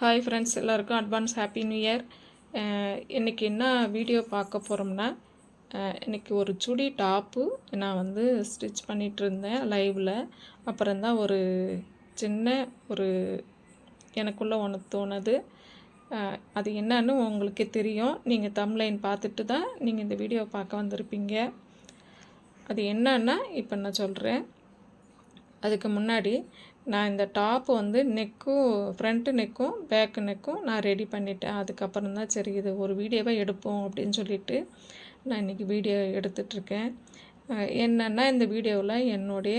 Hi friends எல்லாருக்கும் advance happy new year இன்றைக்கி என்ன வீடியோ பார்க்க போகிறோம்னா இன்றைக்கி ஒரு சுடி டாப்பு நான் வந்து ஸ்டிச் பண்ணிகிட்டு இருந்தேன் லைவில் அப்புறம்தான் ஒரு சின்ன ஒரு எனக்குள்ளே ஒன்று தோணுது. அது என்னன்னு உங்களுக்கே தெரியும். நீங்கள் தம்லைன் பார்த்துட்டு தான் நீங்கள் இந்த வீடியோ பார்க்க வந்திருப்பீங்க. அது என்னன்னா இப்போ நான் சொல்கிறேன் அதுக்கு முன்னாடி நான் இந்த டாப் வந்து நெக்கும் ஃப்ரண்ட்டு நெக்கும் பேக்கு நெக்கும் நான் ரெடி பண்ணிட்டேன். அதுக்கப்புறம் தான் சரி இது ஒரு வீடியோவை எடுப்போம் அப்படின்னு சொல்லிட்டு நான் இன்றைக்கி வீடியோ எடுத்துட்ருக்கேன் என்னென்னா இந்த வீடியோவில் என்னுடைய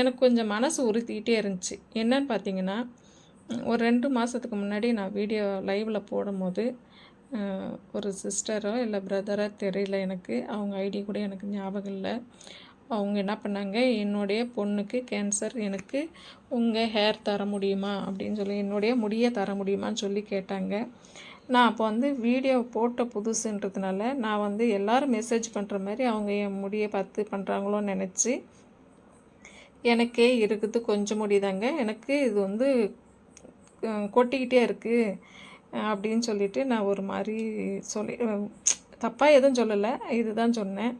எனக்கு கொஞ்சம் மனசு உறுத்திக்கிட்டே இருந்துச்சு. என்னன்னு பார்த்தீங்கன்னா ஒரு ரெண்டு மாதத்துக்கு முன்னாடி நான் வீடியோ லைவில் போடும்போது ஒரு சிஸ்டரோ இல்லை பிரதரோ தெரியல எனக்கு. அவங்க ஐடி கூட எனக்கு ஞாபகம் இல்லை. அவங்க என்ன பண்ணாங்க என்னுடைய பொண்ணுக்கு கேன்சர் எனக்கு உங்கள் ஹேர் தர முடியுமா? அப்படின்னு சொல்லி என்னுடைய முடியை தர முடியுமான்னு சொல்லி கேட்டாங்க. நான் அப்போ வந்து வீடியோ போட்ட புதுசுன்றதுனால நான் வந்து எல்லோரும் மெசேஜ் பண்ணுற மாதிரி அவங்க என் முடியை பார்த்து பண்ணுறாங்களோன்னு நினச்சி எனக்கே இருக்குது கொஞ்சம் முடிதாங்க எனக்கு இது வந்து கொட்டிக்கிட்டே இருக்குது அப்படின்னு சொல்லிட்டு நான் ஒரு மாதிரி சொல்லி தப்பாக எதுவும் சொல்லலை. இதுதான் சொன்னேன்.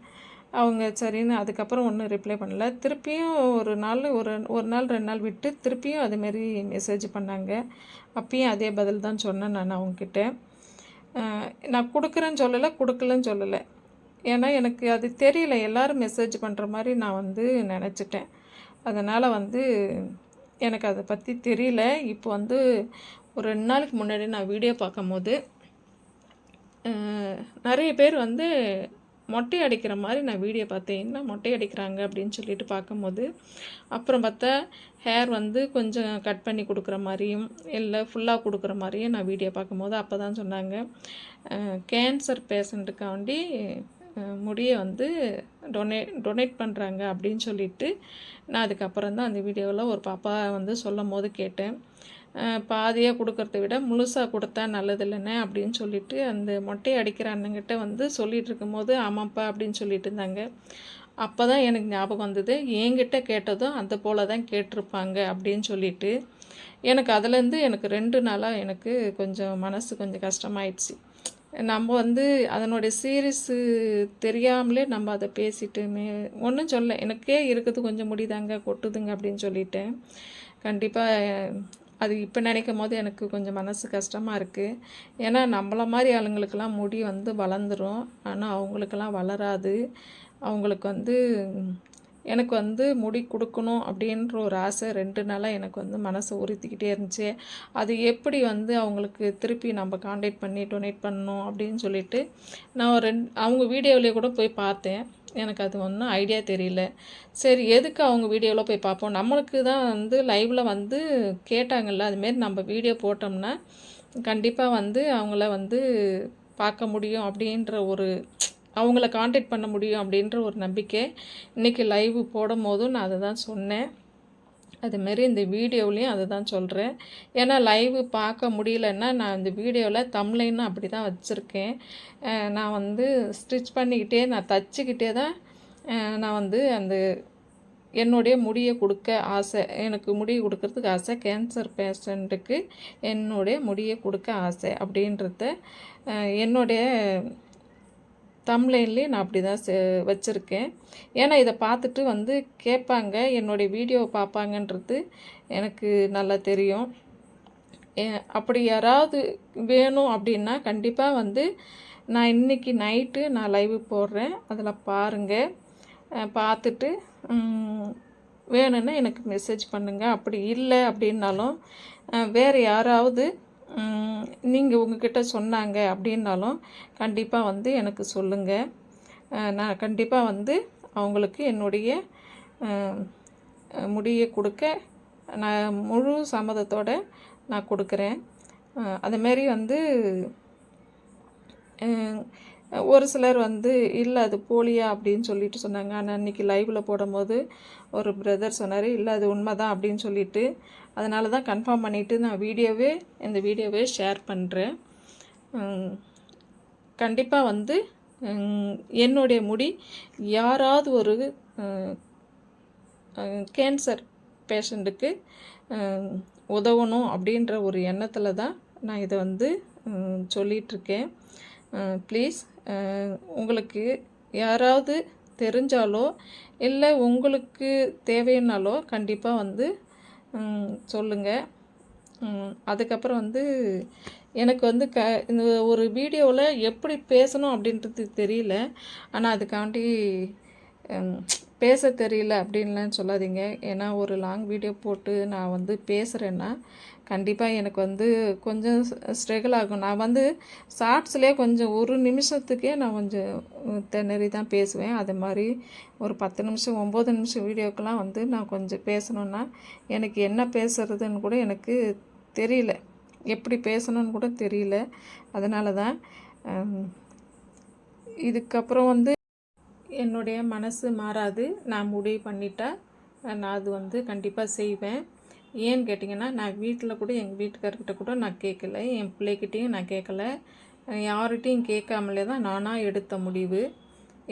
அவங்க சரின்னு அதுக்கப்புறம் ஒன்றும் ரிப்ளை பண்ணல. திருப்பியும் ஒரு நாள் ஒரு ஒரு நாள் ரெண்டு நாள் விட்டு திருப்பியும் அதுமாரி மெசேஜ் பண்ணாங்க. அப்பயும் அதே பதில் தான் சொன்னேன் நான் அவங்கக்கிட்ட நான் கொடுக்குறேன்னு சொல்லலை கொடுக்கலன்னு சொல்லலை. ஏன்னா எனக்கு அது தெரியல எல்லாரும் மெசேஜ் பண்ணுற மாதிரி நான் வந்து நினச்சிட்டேன். அதனால் வந்து எனக்கு அதை பற்றி தெரியல. இப்போ வந்து ஒரு ரெண்டு நாளுக்கு முன்னாடி நான் வீடியோ பார்க்கும்போது நிறைய பேர் வந்து மொட்டை அடிக்கிற மாதிரி நான் வீடியோ பார்த்தேன். என்ன மொட்டை அடிக்கிறாங்க அப்படின்னு சொல்லிட்டு பார்க்கும்போது அப்புறம் பார்த்தா ஹேர் வந்து கொஞ்சம் கட் பண்ணி கொடுக்குற மாதிரியும் இல்லை ஃபுல்லாக கொடுக்குற மாதிரியும் நான் வீடியோ பார்க்கும்போது அப்போ தான் சொன்னாங்க கேன்சர் பேஷண்ட்டுக்காண்டி முடியை வந்து டொனே டொனேட் பண்ணுறாங்க அப்படின்னு சொல்லிட்டு நான் அதுக்கப்புறம் தான் அந்த வீடியோவில் ஒரு பாப்பா வந்து சொல்லும் போது கேட்டேன். பாதியாக கொடுக்கறத விட முழுசாக கொடுத்தா நல்லது இல்லைண்ணே அப்படின்னு சொல்லிட்டு அந்த மொட்டை அடிக்கிற அண்ணங்கிட்ட வந்து சொல்லிகிட்டு இருக்கும்போது ஆமாப்பா அப்படின்னு சொல்லிட்டு இருந்தாங்க. அப்போ தான் எனக்கு ஞாபகம் வந்தது. என்கிட்ட கேட்டதும் அந்த போல தான் கேட்டிருப்பாங்க அப்படின்னு சொல்லிட்டு எனக்கு அதுலேருந்து எனக்கு ரெண்டு நாளாக எனக்கு கொஞ்சம் மனசு கொஞ்சம் கஷ்டமாயிடுச்சு. நம்ம வந்து அதனுடைய சீரியஸு தெரியாமலே நம்ம அதை பேசிட்டுமே ஒன்றும் சொல்ல எனக்கே இருக்குது கொஞ்சம் முடிதாங்க கொட்டுதுங்க அப்படின்னு சொல்லிட்டேன். கண்டிப்பாக அது இப்போ நினைக்கும் போது எனக்கு கொஞ்சம் மனசு கஷ்டமாக இருக்குது ஏன்னா நம்மள மாதிரி ஆளுங்களுக்கெல்லாம் முடி வந்து வளர்ந்துடும் ஆனால் அவங்களுக்கெல்லாம் வளராது. அவங்களுக்கு வந்து எனக்கு வந்து முடி கொடுக்கணும் அப்படின்ற ஒரு ஆசை ரெண்டு நாளாக எனக்கு வந்து மனசை உறுத்திக்கிட்டே இருந்துச்சு. அது எப்படி வந்து அவங்களுக்கு திருப்பி நம்ம காண்டாக்ட் பண்ணி டொனேட் பண்ணணும் அப்படின்னு சொல்லிட்டு நான் ஒரு ரெண்டு அவங்க வீடியோவிலே கூட போய் பார்த்தேன். எனக்கு அது ஒன்றும் ஐடியா தெரியல. சரி எதுக்கு அவங்க வீடியோவில் போய் பார்ப்போம்? நம்மளுக்கு தான் வந்து லைவில் வந்து கேட்டாங்கல்ல அதுமாரி நம்ம வீடியோ போட்டோம்னா கண்டிப்பாக வந்து அவங்கள வந்து பார்க்க முடியும் அப்படின்ற ஒரு அவங்கள காண்டாக்ட் பண்ண முடியும் அப்படின்ற ஒரு நம்பிக்கை. இன்றைக்கி லைவ் போடும் போதும் நான் அதை தான் சொன்னேன் அதுமாரி இந்த வீடியோவிலையும் அதை தான் சொல்கிறேன் ஏன்னா லைவ் பார்க்க முடியலன்னா நான் இந்த வீடியோவில் தம்லைன்னு அப்படி தான் வச்சுருக்கேன். நான் வந்து ஸ்டிச் பண்ணிக்கிட்டே நான் தச்சுக்கிட்டே தான் நான் வந்து அந்த என்னுடைய முடியை கொடுக்க ஆசை. எனக்கு முடி கொடுக்கறதுக்கு ஆசை. கேன்சர் பேஷண்ட்டுக்கு என்னுடைய முடியை கொடுக்க ஆசை அப்படின்றத என்னுடைய தம்ப்லைன்லேயே நான் அப்படி தான் செ வச்சுருக்கேன். ஏன்னா இதை பார்த்துட்டு வந்து கேட்பாங்க என்னுடைய வீடியோ பார்ப்பாங்கன்றது எனக்கு நல்லா தெரியும். அப்படி யாராவது வேணும் அப்படின்னா கண்டிப்பாக வந்து நான் இன்னைக்கு நைட்டு நான் லைவ் போடுறேன். அதில் பாருங்கள் பார்த்துட்டு வேணும்னா எனக்கு மெசேஜ் பண்ணுங்கள் அப்படி இல்லை அப்படின்னாலும் வேறு யாராவது நீங்கள் உங்ககிட்ட சொன்னாங்க அப்படின்னாலும் கண்டிப்பாக வந்து எனக்கு சொல்லுங்கள் நான் கண்டிப்பாக வந்து அவங்களுக்கு என்னுடைய முடியை கொடுக்க நான் முழு சம்மதத்தோடு நான் கொடுக்குறேன். அதுமாரி வந்து ஒரு சிலர் வந்து இல்லை அது போலியா? அப்படின்னு சொல்லிட்டு சொன்னாங்க. ஆனால் அன்றைக்கி லைவில் போடும்போது ஒரு பிரதர் சொன்னார் இல்லை அது உண்மை தான் அப்படின்னு சொல்லிட்டு. அதனால தான் கன்ஃபார்ம் பண்ணிவிட்டு நான் வீடியோவே இந்த வீடியோவே ஷேர் பண்ணுறேன் கண்டிப்பாக வந்து என்னுடைய முடி யாராவது ஒரு கேன்சர் பேஷண்ட்டுக்கு உதவணும் அப்படின்ற ஒரு எண்ணத்தில் தான் நான் இதை வந்து சொல்லிகிட்ருக்கேன் ப்ளீஸ் உங்களுக்கு யாராவது தெரிஞ்சாலோ இல்லை உங்களுக்கு தேவைன்னாலோ கண்டிப்பாக வந்து சொல்லுங்கள் அதுக்கப்புறம் வந்து எனக்கு வந்து க இந்த ஒரு வீடியோவில் எப்படி பேசணும் அப்படின்றது தெரியல. ஆனால் அதுக்காண்டி பேச தெரியல அப்படின்லாம் சொல்லாதீங்க. ஏன்னா ஒரு லாங் வீடியோ போட்டு நான் வந்து பேசுகிறேன்னா கண்டிப்பாக எனக்கு வந்து கொஞ்சம் ஸ்ட்ரகிள் ஆகும். நான் வந்து ஷார்ட்ஸ்லேயே கொஞ்சம் ஒரு நிமிஷத்துக்கே நான் கொஞ்சம் திணறி தான் பேசுவேன். அது மாதிரி ஒரு பத்து நிமிஷம் ஒம்பது நிமிஷம் வீடியோக்கெலாம் வந்து நான் கொஞ்சம் பேசணுன்னா எனக்கு என்ன பேசுறதுன்னு கூட எனக்கு தெரியல. எப்படி பேசணும்னு கூட தெரியல. அதனால தான் இதுக்கப்புறம் வந்து என்னுடைய மனசு மாறாது. நான் முடிவு பண்ணிட்டா நான் அது வந்து கண்டிப்பாக செய்வேன். ஏன்னு கேட்டிங்கன்னா நான் வீட்டில் கூட எங்கள் வீட்டுக்காரர்கிட்ட கூட நான் கேட்கல என் பிள்ளைகிட்டேயும் நான் கேட்கல யார்கிட்டையும் கேட்காமலே தான் நானாக எடுத்த முடிவு.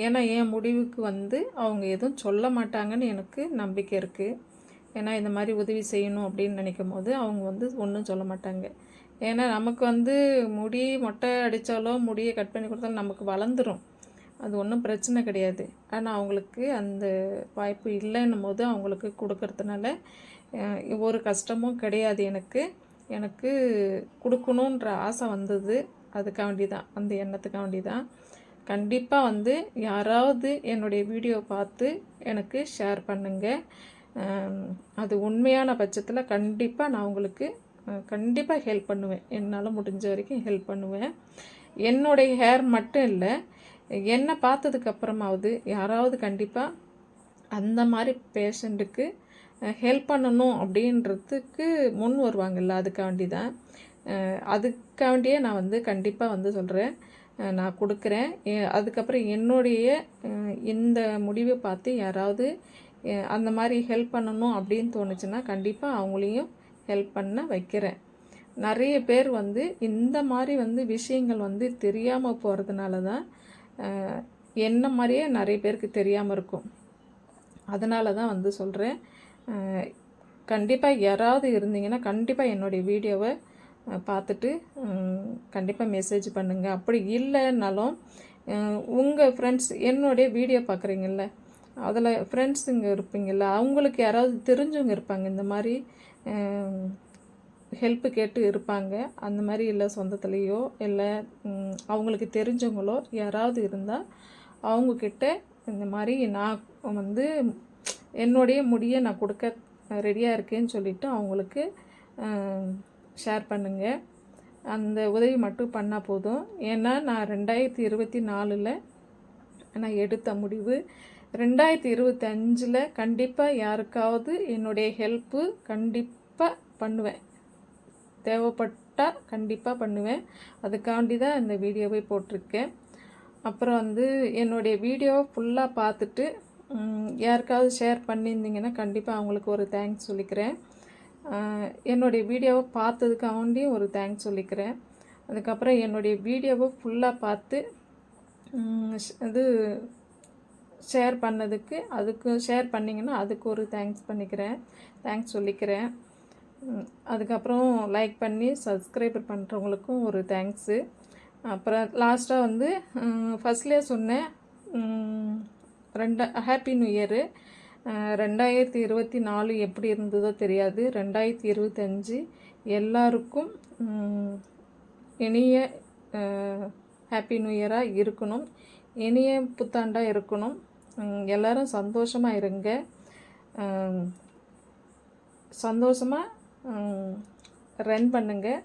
ஏன்னா என் முடிவுக்கு வந்து அவங்க எதுவும் சொல்ல மாட்டாங்கன்னு எனக்கு நம்பிக்கை இருக்குது ஏன்னா இந்த மாதிரி உதவி செய்யணும் அப்படின்னு நினைக்கும் போது அவங்க வந்து ஒன்றும் சொல்ல மாட்டாங்க. ஏன்னா நமக்கு வந்து முடி மொட்டை அடித்தாலோ முடியை கட் பண்ணி கொடுத்தாலும் நமக்கு வளர்ந்துரும். அது ஒன்றும் பிரச்சனை கிடையாது. ஆனால் அவங்களுக்கு அந்த வாய்ப்பு இல்லைன்னும் போது அவங்களுக்கு கொடுக்கறதுனால ஒரு கஷ்டமும் கிடையாது எனக்கு. எனக்கு கொடுக்கணுன்ற ஆசை வந்தது. அதுக்காண்டி தான் அந்த எண்ணத்துக்காண்டி தான் கண்டிப்பாக வந்து யாராவது என்னுடைய வீடியோ பார்த்து எனக்கு ஷேர் பண்ணுங்கள் அது உண்மையான பட்சத்தில் கண்டிப்பாக நான் உங்களுக்கு கண்டிப்பாக ஹெல்ப் பண்ணுவேன். என்னால் முடிஞ்ச வரைக்கும் ஹெல்ப் பண்ணுவேன். என்னுடைய ஹேர் மட்டும் இல்லை என்னை பார்த்ததுக்கு அப்புறமாவது யாராவது கண்டிப்பாக அந்த மாதிரி பேஷண்ட்டுக்கு ஹெல்ப் பண்ணணும் அப்படின்றதுக்கு முன் வருவாங்கல்ல அதுக்காண்டி தான் அதுக்காண்டியே நான் வந்து கண்டிப்பாக வந்து சொல்கிறேன் நான் கொடுக்குறேன். அதுக்கப்புறம் என்னுடைய இந்த முடிவை பார்த்து யாராவது அந்த மாதிரி ஹெல்ப் பண்ணணும் அப்படின்னு தோணுச்சுன்னா கண்டிப்பாக அவங்களையும் ஹெல்ப் பண்ண வைக்கிறேன். நிறைய பேர் வந்து இந்த மாதிரி வந்து விஷயங்கள் வந்து தெரியாமல் போகிறதுனால தான் என்ன மாதிரியே நிறைய பேருக்கு தெரியாமல் இருக்கும். அதனால தான் வந்து சொல்கிறேன் கண்டிப்பாக யாராவது இருந்தீங்கன்னா கண்டிப்பாக என்னுடைய வீடியோவை பார்த்துட்டு கண்டிப்பாக மெசேஜ் பண்ணுங்கள் அப்படி இல்லைன்னாலும் உங்கள் ஃப்ரெண்ட்ஸ் என்னுடைய வீடியோ பார்க்குறீங்கள அதில் ஃப்ரெண்ட்ஸுங்க இருப்பீங்கள்ல அவங்களுக்கு யாராவது தெரிஞ்சவங்க இருப்பாங்க. இந்த மாதிரி ஹெல்ப்பு கேட்டு இருப்பாங்க. அந்த மாதிரி இல்லை சொந்தத்துலேயோ இல்லை அவங்களுக்கு தெரிஞ்சவங்களோ யாராவது இருந்தால் அவங்கக்கிட்ட இந்த மாதிரி நான் வந்து என்னுடைய முடியை நான் கொடுக்க ரெடியாக இருக்கேன்னு சொல்லிவிட்டு அவங்களுக்கு ஷேர் பண்ணுங்கள் அந்த உதவி மட்டும் பண்ணால் போதும். ஏன்னா நான் ரெண்டாயிரத்தி இருபத்தி நாலில் நான் எடுத்த முடிவு ரெண்டாயிரத்தி இருபத்தஞ்சில் கண்டிப்பாக யாருக்காவது என்னுடைய ஹெல்ப்பு கண்டிப்பாக பண்ணுவேன். தேவைப்பட்டால் கண்டிப்பாக பண்ணுவேன். அதுக்காண்டி தான் இந்த வீடியோவை போட்டிருக்கேன். அப்புறம் வந்து என்னுடைய வீடியோவை ஃபுல்லாக பார்த்துட்டு யாருக்காவது ஷேர் பண்ணியிருந்தீங்கன்னா கண்டிப்பாக அவங்களுக்கு ஒரு தேங்க்ஸ் சொல்லிக்கிறேன். என்னுடைய வீடியோவை பார்த்ததுக்காண்டியும் ஒரு தேங்க்ஸ் சொல்லிக்கிறேன். அதுக்கப்புறம் என்னுடைய வீடியோவை ஃபுல்லாக பார்த்து இது ஷேர் பண்ணதுக்கு அதுக்கு ஷேர் பண்ணிங்கன்னா அதுக்கு ஒரு தேங்க்ஸ் பண்ணிக்கிறேன். தேங்க்ஸ் சொல்லிக்கிறேன். அதுக்கப்புறம் லைக் பண்ணி சப்ஸ்கிரைபர் பண்ணுறவங்களுக்கும் ஒரு தேங்க்ஸு அப்புறம் லாஸ்ட்டாக வந்து ஃபஸ்ட்லேயே சொன்னேன் ம், ரெண்டா ஹாப்பி நியூ இயரு ரெண்டாயிரத்தி இருபத்தி நாலு எப்படி இருந்ததோ தெரியாது. ரெண்டாயிரத்தி இருபத்தஞ்சி எல்லாருக்கும் இனிய ஹாப்பி நியூ இயராக இருக்கணும். இனிய புத்தாண்டாக இருக்கணும். எல்லோரும் சந்தோஷமாக இருங்க. சந்தோஷமாக ரன் பண்ணுங்கள்